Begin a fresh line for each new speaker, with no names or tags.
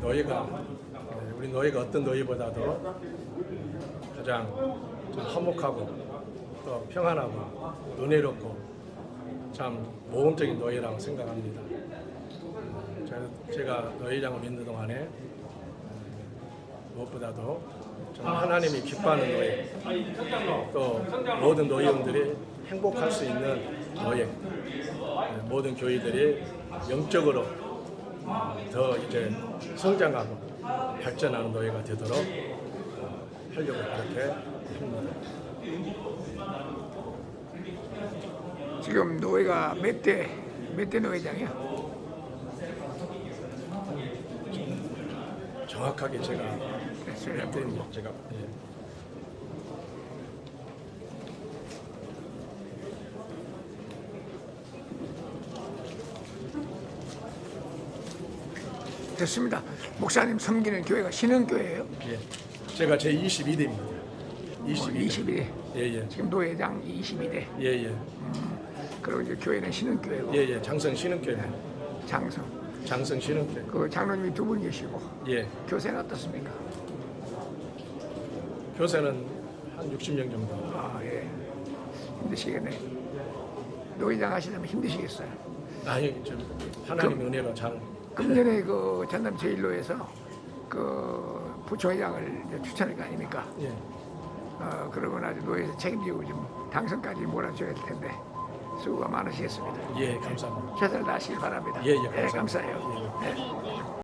노예가 네, 우리 노예가 어떤 노예보다도 가장 좀 화목하고 또 평안하고 은혜롭고 참 모범적인 노예라고 생각합니다. 어, 제가- 노예장을 믿는 동안에 어, 무엇보다도 하나님이 기뻐하는 노예 또 모든 노예원들이 행복할 수 있는 노예 네, 모든 교회들이 영적으로 더 이제 성장하고 발전하는 노예가 되도록 어, 하려고 그렇게 합니다.
지금 노예가 몇 대, 몇 대 노예장이야?
정확하게 제가
됐어요.
몇 대인지 제가 예.
됐습니다. 목사님 섬기는 교회가 신흥교회예요.
예. 제가 제 22대입니다. 22대.
22대.
예 예.
지금 노예장 22대.
예 예.
그리고 이제 교회는 신흥교회고
예 예. 장성 신흥교회입니다.
장성.
장성 신흥교회.
그 장로님이 두 분 계시고
예.
교세는 어떻습니까?
교세는 한 60명 정도.
아 예. 힘드시겠네. 노예장 하시려면 힘드시겠어요.
아니 좀 하나님 은혜로 잘
금년에 그 전남 제1로에서 그 부총회장을 추천할 거 아닙니까?
예.
어, 그러고 나서 노예에서 책임지고 좀 당선까지 몰아줘야 될 텐데 수고가 많으시겠습니다.
예, 감사합니다.
최선을 다하시기 바랍니다.
예, 예,
네,
감사합니다.
감사해요. 네.